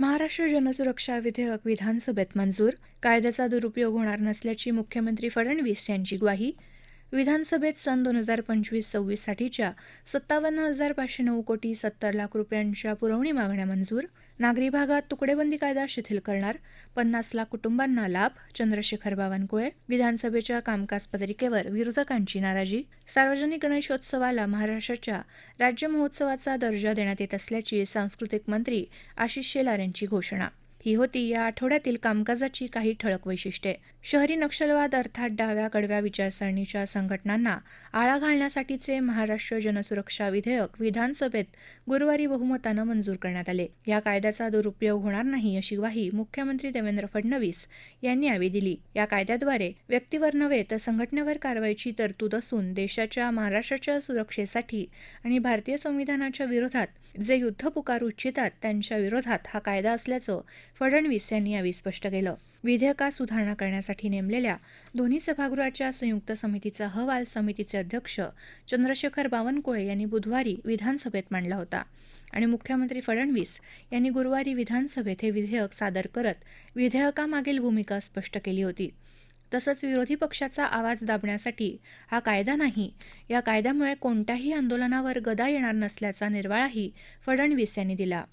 महाराष्ट्र जनसुरक्षा विधेयक विधानसभेत मंजूर. कायद्याचा दुरुपयोग होणार नसल्याची मुख्यमंत्री फडणवीस यांची ग्वाही. विधानसभेत सन दोन हजार पंचवीस सव्वीससाठीच्या सत्तावन्न हजार पाचशे नऊ कोटी सत्तर लाख रुपयांच्या पुरवणी मागण्या मंजूर. नागरी भागात तुकडेबंदी कायदा शिथिल करणार पन्नास लाख कुटुंबांना लाभ चंद्रशेखर बावनकुळे विधानसभेच्या कामकाज पत्रिकेवर विरोधकांची नाराजी सार्वजनिक गणेशोत्सवाला महाराष्ट्राच्या राज्य महोत्सवाचा दर्जा देण्यात येत असल्याची सांस्कृतिक मंत्री आशिष शेलार यांची घोषणा. ही होती या आठवड्यातील कामकाजाची काही ठळक वैशिष्ट्ये. शहरी नक्षलवाद अर्थात डाव्या कडव्या विचारसरणीच्या संघटनांना आळा घालण्यासाठीचे महाराष्ट्र जनसुरक्षा विधेयक विधानसभेत गुरुवारी बहुमतानं मंजूर करण्यात आले. या कायद्याचा दुरुपयोग होणार नाही अशी ग्वाही मुख्यमंत्री देवेंद्र फडणवीस यांनी यावेळी दिली. या कायद्याद्वारे व्यक्तीवर नव्हे तर संघटनेवर कारवाईची तरतूद असून देशाच्या महाराष्ट्राच्या सुरक्षेसाठी आणि भारतीय संविधानाच्या विरोधात जे युद्ध पुकारू इच्छितात त्यांच्या विरोधात हा कायदा असल्याचं फडणवीस यांनी यावेळी स्पष्ट केलं. विधेयकात सुधारणा करण्यासाठी नेमलेल्या दोन्ही सभागृहाच्या संयुक्त समितीचा अहवाल समितीचे अध्यक्ष चंद्रशेखर बावनकुळे यांनी बुधवारी विधानसभेत मांडला होता. आणि मुख्यमंत्री फडणवीस यांनी गुरुवारी विधानसभेत हे विधेयक सादर करत विधेयकामागील भूमिका स्पष्ट केली होती. तसंच विरोधी पक्षाचा आवाज दाबण्यासाठी हा कायदा नाही. या कायद्यामुळे कोणत्याही आंदोलनावर गदा येणार नसल्याचा निर्वाळाही फडणवीस यांनी दिला.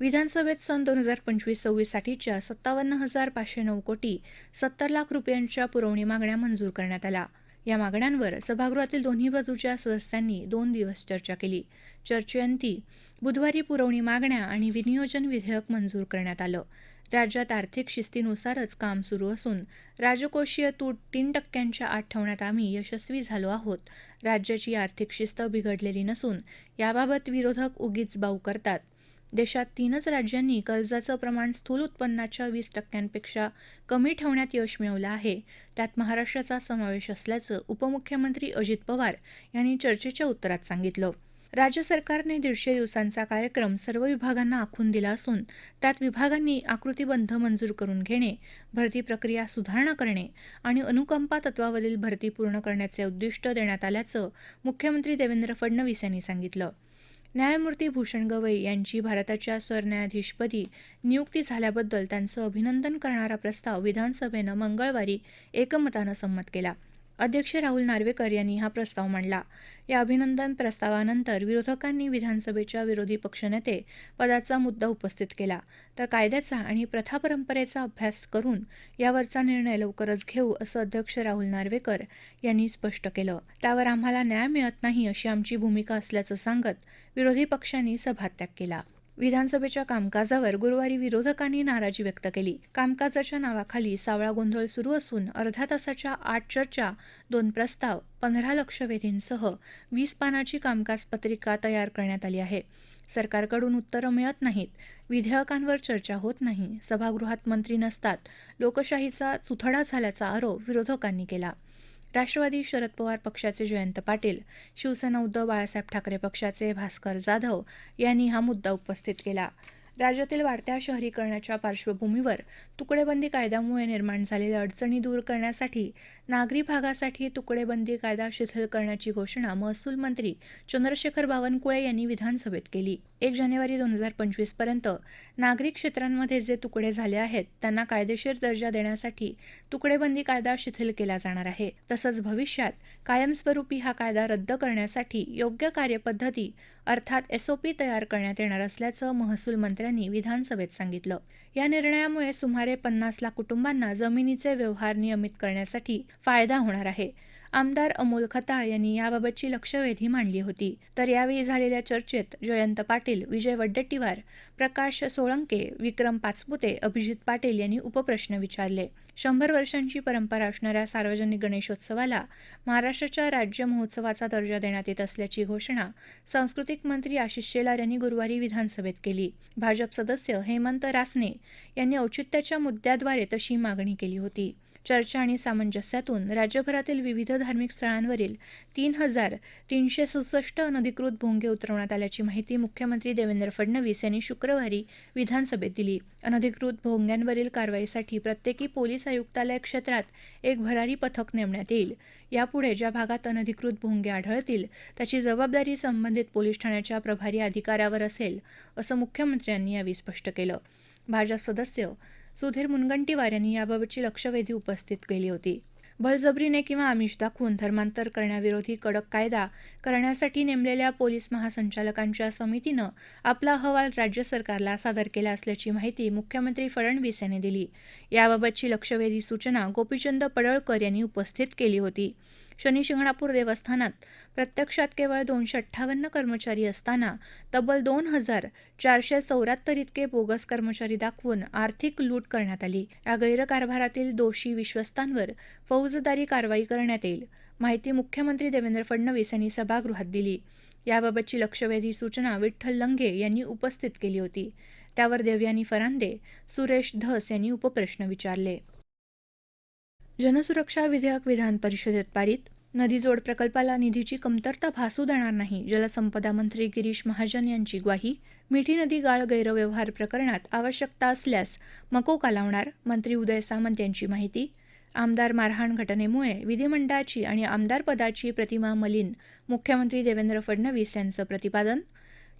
विधानसभेत सन दोन हजार पंचवीस सव्वीससाठीच्या सत्तावन्न हजार पाचशे नऊ कोटी सत्तर लाख रुपयांच्या पुरवणी मागण्या मंजूर करण्यात आल्या. या मागण्यांवर सभागृहातील दोन्ही बाजूच्या सदस्यांनी दोन दिवस चर्चा केली. चर्चेअंती बुधवारी पुरवणी मागण्या आणि विनियोजन विधेयक मंजूर करण्यात आलं. राज्यात आर्थिक शिस्तीनुसारच काम सुरू असून राजकोषीय तूट तीन टक्क्यांच्या आठवण्यात ठेवण्यात आम्ही यशस्वी झालो आहोत. राज्याची आर्थिक शिस्त बिघडलेली नसून याबाबत विरोधक उगीच बाऊ करतात. देशात तीनच राज्यांनी कर्जाचं प्रमाण स्थूल उत्पन्नाच्या वीस टक्क्यांपेक्षा कमी ठेवण्यात यश मिळवलं आहे. त्यात महाराष्ट्राचा समावेश असल्याचं उपमुख्यमंत्री अजित पवार यांनी चर्चेच्या उत्तरात सांगितलं. राज्य सरकारने दीडशे दिवसांचा कार्यक्रम सर्व विभागांना आखून दिला असून त्यात विभागांनी आकृतीबंध मंजूर करून घेणे भरती प्रक्रिया सुधारणा करणे आणि अनुकंपा तत्वावरील भरती पूर्ण करण्याचे उद्दिष्ट देण्यात आल्याचं मुख्यमंत्री देवेंद्र फडणवीस यांनी सांगितलं. न्यायमूर्ती भूषण गवई यांची भारताच्या सरन्यायाधीशपदी नियुक्ती झाल्याबद्दल त्यांचं अभिनंदन करणारा प्रस्ताव विधानसभेनं मंगळवारी एकमतानं संमत केला. अध्यक्ष राहुल नार्वेकर यांनी हा प्रस्ताव मांडला. या अभिनंदन प्रस्तावानंतर विरोधकांनी विधानसभेच्या विरोधी पक्षनेते पदाचा मुद्दा उपस्थित केला. तर कायद्याचा आणि प्रथा परंपरेचा अभ्यास करून यावरचा निर्णय लवकरच घेऊ असं अध्यक्ष राहुल नार्वेकर यांनी स्पष्ट केलं. त्यावर आम्हाला न्याय मिळत नाही अशी आमची भूमिका असल्याचं सांगत विरोधी पक्षांनी सभात्याग केला. विधानसभेच्या कामकाजावर गुरुवारी विरोधकांनी नाराजी व्यक्त केली. कामकाजाच्या नावाखाली सावळा गोंधळ सुरू असून अर्ध्या तासाच्या आठ चर्चा दोन प्रस्ताव पंधरा लक्षवेधींसह वीस पानाची कामकाज पत्रिका तयार करण्यात आली आहे. सरकारकडून उत्तरं मिळत नाहीत. विधेयकांवर चर्चा होत नाही. सभागृहात मंत्री नसतात. लोकशाहीचा चुथडा झाल्याचा आरोप विरोधकांनी केला. राष्ट्रवादी शरद पवार पक्षाचे जयंत पाटील शिवसेना उद्धव बाळासाहेब ठाकरे पक्षाचे भास्कर जाधव यांनी हा मुद्दा उपस्थित केला. राज्यातील वाढत्या शहरीकरणाच्या पार्श्वभूमीवर तुकडेबंदी कायद्यामुळे निर्माण झालेल्या अडचणी दूर करण्यासाठी नागरी भागासाठी तुकडेबंदी कायदा शिथिल करण्याची घोषणा महसूल मंत्री चंद्रशेखर बावनकुळे यांनी विधानसभेत केली. एक जानेवारी दोन हजार पंचवीसपर्यंत नागरी क्षेत्रांमध्ये जे तुकडे झाले आहेत त्यांना कायदेशीर दर्जा देण्यासाठी तुकडेबंदी कायदा शिथिल केला जाणार आहे. तसंच भविष्यात कायमस्वरूपी हा कायदा रद्द करण्यासाठी योग्य कार्यपद्धती अर्थात एसओपी तयार करण्यात येणार असल्याचं महसूल मंत्र्यांनी विधानसभेत सांगितलं. या निर्णयामुळे सुमारे पन्नास लाख कुटुंबांना जमिनीचे व्यवहार नियमित करण्यासाठी फायदा होणार आहे. आमदार अमोल खताळ यांनी याबाबतची लक्षवेधी मांडली होती. तर यावेळी झालेल्या चर्चेत जयंत पाटील विजय वड्डेट्टीवार प्रकाश सोळंके विक्रम पाचपुते अभिजित पाटील यांनी उपप्रश्न विचारले. शंभर वर्षांची परंपरा असणाऱ्या सार्वजनिक गणेशोत्सवाला महाराष्ट्राच्या राज्य महोत्सवाचा दर्जा देण्यात येत असल्याची घोषणा सांस्कृतिक मंत्री आशिष शेलार यांनी गुरुवारी विधानसभेत केली. भाजप सदस्य हेमंत रासने यांनी औचित्याच्या मुद्द्याद्वारे तशी मागणी केली होती. चर्चा आणि सामंजस्यातून राज्यभरातील विविध धार्मिक स्थळांवरील तीन हजार तीनशे सदुसष्ट अनधिकृत भोंगे उतरवण्यात आल्याची माहिती मुख्यमंत्री देवेंद्र फडणवीस यांनी शुक्रवारी विधानसभेत दिली. अनधिकृत भोंग्यांवरील कारवाईसाठी प्रत्येकी पोलीस आयुक्तालय क्षेत्रात एक भरारी पथक नेमण्यात येईल. यापुढे ज्या भागात अनधिकृत भोंगे आढळतील त्याची जबाबदारी संबंधित पोलीस ठाण्याच्या प्रभारी अधिकाऱ्यावर असेल असं मुख्यमंत्र्यांनी यावेळी स्पष्ट केलं. भाजप सदस्य सुधीर मुनगंटीवार यांनी याबाबतची लक्षवेधी उपस्थित केली होती. बळजबरीने किंवा आमिष दाखवून धर्मांतर करण्याविरोधी कडक कायदा करण्यासाठी नेमलेल्या पोलीस महासंचालकांच्या समितीनं आपला अहवाल राज्य सरकारला सादर केला असल्याची माहिती मुख्यमंत्री फडणवीस यांनी दिली. याबाबतची लक्षवेधी सूचना गोपीचंद पडळकर यांनी उपस्थित केली होती. शनिशिंगणापूर देवस्थानात. प्रत्यक्षात केवळ दोनशे अठ्ठावन्न कर्मचारी असताना तब्बल दोन हजार चारशे चौऱ्याहत्तर इतके बोगस कर्मचारी दाखवून आर्थिक लूट करण्यात आली. या गैरकारभारातील दोषी विश्वस्तांवर फौजदारी कारवाई करण्यात येईल माहिती मुख्यमंत्री देवेंद्र फडणवीस यांनी सभागृहात दिली. याबाबतची लक्षवेधी सूचना विठ्ठल लंघे यांनी उपस्थित केली होती. त्यावर देवयानी फरांदे सुरेश धस यांनी उपप्रश्न विचारले. जनसुरक्षा विधेयक विधान परिषदेत पारित. नदीजोड प्रकल्पाला निधीची कमतरता भासू देणार नाही. जलसंपदा मंत्री गिरीश महाजन यांची ग्वाही. मिठी नदी गाळ गैरव्यवहार प्रकरणात आवश्यकता असल्यास मकोका लावणार मंत्री उदय सामंत यांची माहिती. आमदार मारहाण घटनेमुळे विधिमंडळाची आणि आमदारपदाची प्रतिमा मलिन मुख्यमंत्री देवेंद्र फडणवीस यांचं प्रतिपादन.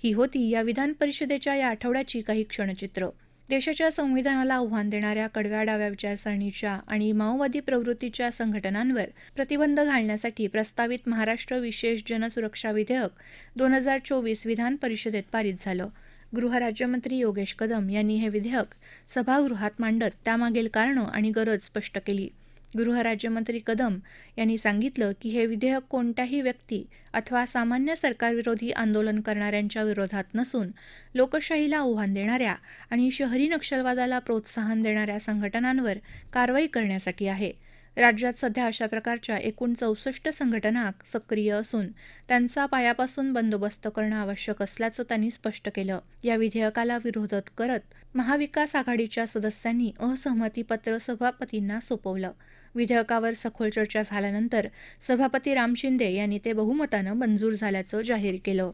ही होती या विधान परिषदेच्या या आठवड्याची काही क्षणचित्र. देशाच्या संविधानाला आव्हान देणाऱ्या कडव्या डाव्या विचारसरणीच्या आणि माओवादी प्रवृत्तीच्या संघटनांवर प्रतिबंध घालण्यासाठी प्रस्तावित महाराष्ट्र विशेष जनसुरक्षा विधेयक दोन हजार चोवीस विधान परिषदेत पारित झालं. गृहराज्यमंत्री योगेश कदम यांनी हे विधेयक सभागृहात मांडत त्यामागील कारणं आणि गरज स्पष्ट केली. गृहराज्यमंत्री कदम यांनी सांगितलं की हे विधेयक कोणत्याही व्यक्ती अथवा सामान्य सरकारविरोधी आंदोलन करणाऱ्यांच्या विरोधात नसून लोकशाहीला आव्हान देणाऱ्या आणि शहरी नक्षलवादाला प्रोत्साहन देणाऱ्या संघटनांवर कारवाई करण्यासाठी आहे. राज्यात सध्या अशा प्रकारच्या एकूण चौसष्ट संघटना सक्रिय असून त्यांचा पायापासून बंदोबस्त करणं आवश्यक असल्याचं त्यांनी स्पष्ट केलं. या विधेयकाला विरोधत करत महाविकास आघाडीच्या सदस्यांनी असहमतीपत्र सभापतींना सोपवलं. विधेयकावर सखोल चर्चा झाल्यानंतर सभापती राम शिंदे यांनी ते बहुमतानं मंजूर झाल्याचं जाहीर केलं.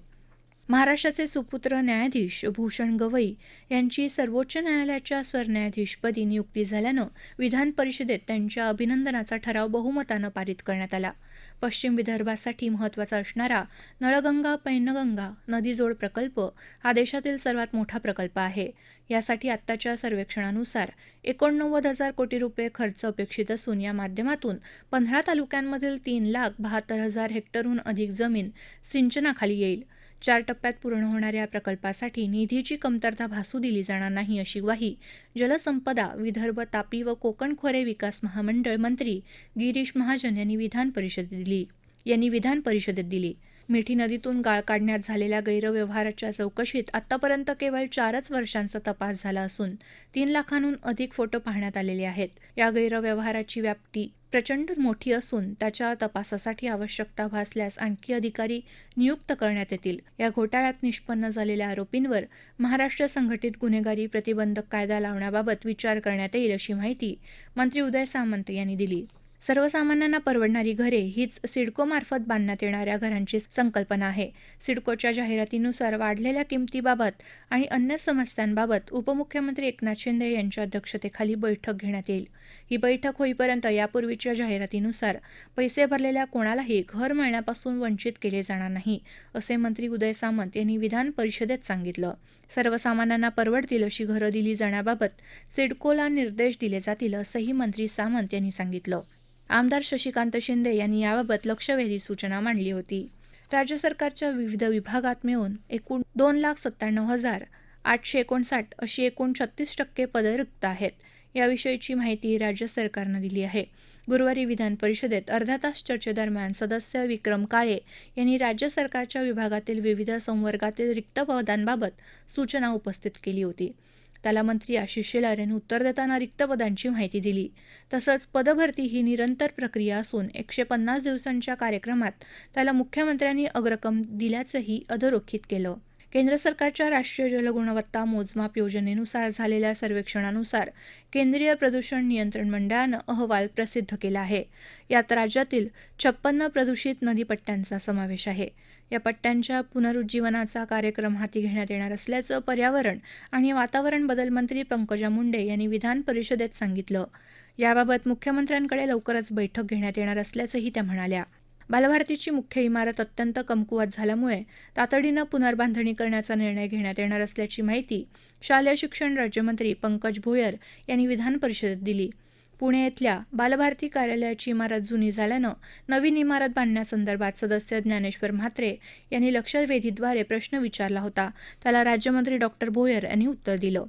महाराष्ट्राचे सुपुत्र न्यायाधीश भूषण गवई यांची सर्वोच्च न्यायालयाच्या सरन्यायाधीशपदी नियुक्ती झाल्यानं विधान परिषदेत त्यांच्या अभिनंदनाचा ठराव बहुमतानं पारित करण्यात आला. पश्चिम विदर्भासाठी महत्त्वाचा असणारा नळगंगा पैनगंगा नदीजोड प्रकल्प हा देशातील सर्वात मोठा प्रकल्प आहे. यासाठी आत्ताच्या सर्वेक्षणानुसार एकोणनव्वद हजार कोटी रुपये खर्च अपेक्षित असून या माध्यमातून पंधरा तालुक्यांमधील तीन लाख बहात्तर हजार हेक्टरहून अधिक जमीन सिंचनाखाली येईल. चार टप्प्यात पूर्ण होणाऱ्या या प्रकल्पासाठी निधीची कमतरता भासू दिली जाणार नाही अशी ग्वाही जलसंपदा विदर्भ तापी व कोकण खोरे विकास महामंडळ मंत्री गिरीश महाजन यांनी विधान परिषदेत दिली. यांनी विधान परिषदेत दिली. मिठी नदीतून गाळ काढण्यात झालेल्या गैरव्यवहाराच्या चौकशीत आतापर्यंत केवळ चारच वर्षांचा तपास झाला असून तीन लाखांहून अधिक फोटो पाहण्यात आलेले आहेत. या गैरव्यवहाराची व्याप्ती प्रचंड मोठी असून त्याच्या तपासासाठी आवश्यकता भासल्यास आणखी अधिकारी नियुक्त करण्यात येतील. या घोटाळ्यात निष्पन्न झालेल्या आरोपींवर महाराष्ट्र संघटित गुन्हेगारी प्रतिबंधक कायदा लावण्याबाबत विचार करण्यात येईल अशी माहिती मंत्री उदय सामंत यांनी दिली. सर्वसामान्यांना परवडणारी घरे हीच सिडकोमार्फत बांधण्यात येणाऱ्या घरांची संकल्पना आहे. सिडकोच्या जाहिरातीनुसार वाढलेल्या किमतीबाबत आणि अन्य समस्यांबाबत उपमुख्यमंत्री एकनाथ शिंदे यांच्या अध्यक्षतेखाली बैठक घेण्यात येईल. ही बैठक होईपर्यंत यापूर्वीच्या जाहिरातीनुसार पैसे भरलेल्या कोणालाही घर मिळण्यापासून वंचित केले जाणार नाही असे मंत्री उदय सामंत यांनी विधान परिषदेत सांगितलं. सर्वसामान्यांना परवडतील अशी घरं दिली जाण्याबाबत सिडकोला निर्देश दिले जातील असंही मंत्री सामंत यांनी सांगितलं. आमदार शशिकांत शिंदे यांनी याबाबत लक्षवेधी सूचना मांडली होती. राज्य सरकारच्या विविध विभागात मिळून एकूण दोन लाख सत्त्याण्णव हजार आठशे एकोणसाठ अशी एकूण छत्तीस टक्के पदे रिक्त आहेत. याविषयीची माहिती राज्य सरकारनं दिली आहे. गुरुवारी विधान परिषदेत अर्धा तास चर्चेदरम्यान सदस्य विक्रम काळे यांनी राज्य सरकारच्या विभागातील विविध संवर्गातील रिक्त पदांबाबत सूचना उपस्थित केली होती. त्याला मंत्री आशिष शेलार यांनी उत्तर देताना रिक्त पदांची माहिती दिली. तसंच पदभरती ही निरंतर प्रक्रिया असून एकशे पन्नास दिवसांच्या कार्यक्रमात त्याला मुख्यमंत्र्यांनी अग्रक्रम दिल्याचंही अधोरेखित केलं. केंद्र सरकारच्या राष्ट्रीय जलगुणवत्ता मोजमाप योजनेनुसार झालेल्या सर्वेक्षणानुसार केंद्रीय प्रदूषण नियंत्रण मंडळानं अहवाल प्रसिद्ध केला आहे. यात राज्यातील छप्पन्न प्रदूषित नदीपट्ट्यांचा समावेश आहे. या पट्ट्यांच्या पुनरुज्जीवनाचा कार्यक्रम हाती घेण्यात येणार असल्याचं पर्यावरण आणि वातावरण बदल मंत्री पंकजा मुंडे यांनी विधान परिषदेत सांगितलं. याबाबत मुख्यमंत्र्यांकडे लवकरच बैठक घेण्यात येणार असल्याचंही त्या म्हणाल्या. बालभारतीची मुख्य इमारत अत्यंत कमकुवत झाल्यामुळे तातडीनं पुनर्बांधणी करण्याचा निर्णय घेण्यात येणार असल्याची माहिती शालेय शिक्षण राज्यमंत्री पंकज भोयर यांनी विधान परिषदेत दिली. पुणे इथल्या बालभारती कार्यालयाची इमारत जुनी झाल्यानं नवीन इमारत बांधण्यासंदर्भात सदस्य ज्ञानेश्वर म्हात्रे यांनी लक्षवेधीद्वारे प्रश्न विचारला होता. त्याला राज्यमंत्री डॉक्टर भोयर यांनी उत्तर दिलं.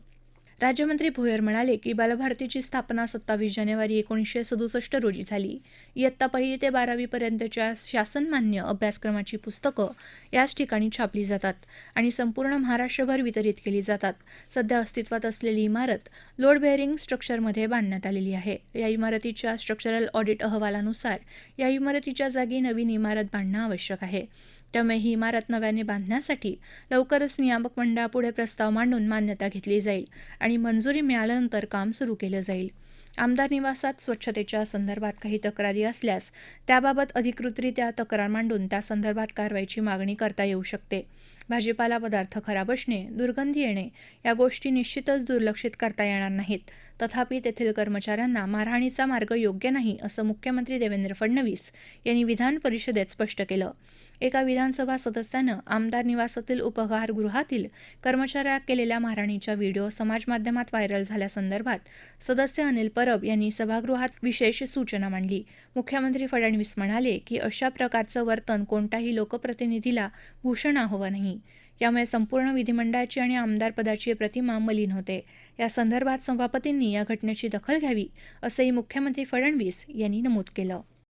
राज्यमंत्री भोयर म्हणाले की बालभारतीची स्थापना सत्तावीस जानेवारी एकोणीसशे सदुसष्ट रोजी झाली. इयत्ता पहिली ते बारावीपर्यंतच्या शासनमान्य अभ्यासक्रमाची पुस्तकं याच ठिकाणी छापली जातात आणि संपूर्ण महाराष्ट्रभर वितरित केली जातात. सध्या अस्तित्वात असलेली इमारत लोड बेअरिंग स्ट्रक्चरमध्ये बांधण्यात आलेली आहे. या इमारतीच्या स्ट्रक्चरल ऑडिट अहवालानुसार या इमारतीच्या जागी नवीन इमारत बांधणं आवश्यक आहे. त्यामुळे ही इमारत नव्याने बांधण्यासाठी लवकरच नियामक मंडळापुढे प्रस्ताव मांडून मान्यता घेतली जाईल आणि मंजुरी मिळाल्यानंतर काम सुरू केलं जाईल. आमदार निवासात स्वच्छतेच्या संदर्भात काही तक्रारी असल्यास त्याबाबत अधिकृतरित्या तक्रार मांडून त्या संदर्भात कारवाईची मागणी करता येऊ शकते. भाजीपाला पदार्थ खराब असणे दुर्गंधी येणे या गोष्टी निश्चितच दुर्लक्षित करता येणार नाहीत. तथापि तेथील कर्मचाऱ्यांना मारहाणीचा मार्ग योग्य नाही असं मुख्यमंत्री देवेंद्र फडणवीस यांनी विधान परिषदेत स्पष्ट केलं. एका विधानसभा सदस्यानं आमदार निवासातील उपहारगृहातील कर्मचाऱ्या केलेल्या मारहाणीच्या व्हिडिओ समाजमाध्यमात व्हायरल झाल्यासंदर्भात सदस्य अनिल परब यांनी सभागृहात विशेष सूचना मांडली. मुख्यमंत्री फडणवीस म्हणाले की अशा प्रकारचं वर्तन कोणत्याही लोकप्रतिनिधीला भूषणा हवं नाही यामुळे संपूर्ण विधिमंडळाची आणि आमदारपदाची प्रतिमा मलिन होते. या संदर्भात सभापतींनी या घटनेची दखल घ्यावी असंही मुख्यमंत्री फडणवीस यांनी नमूद केलं.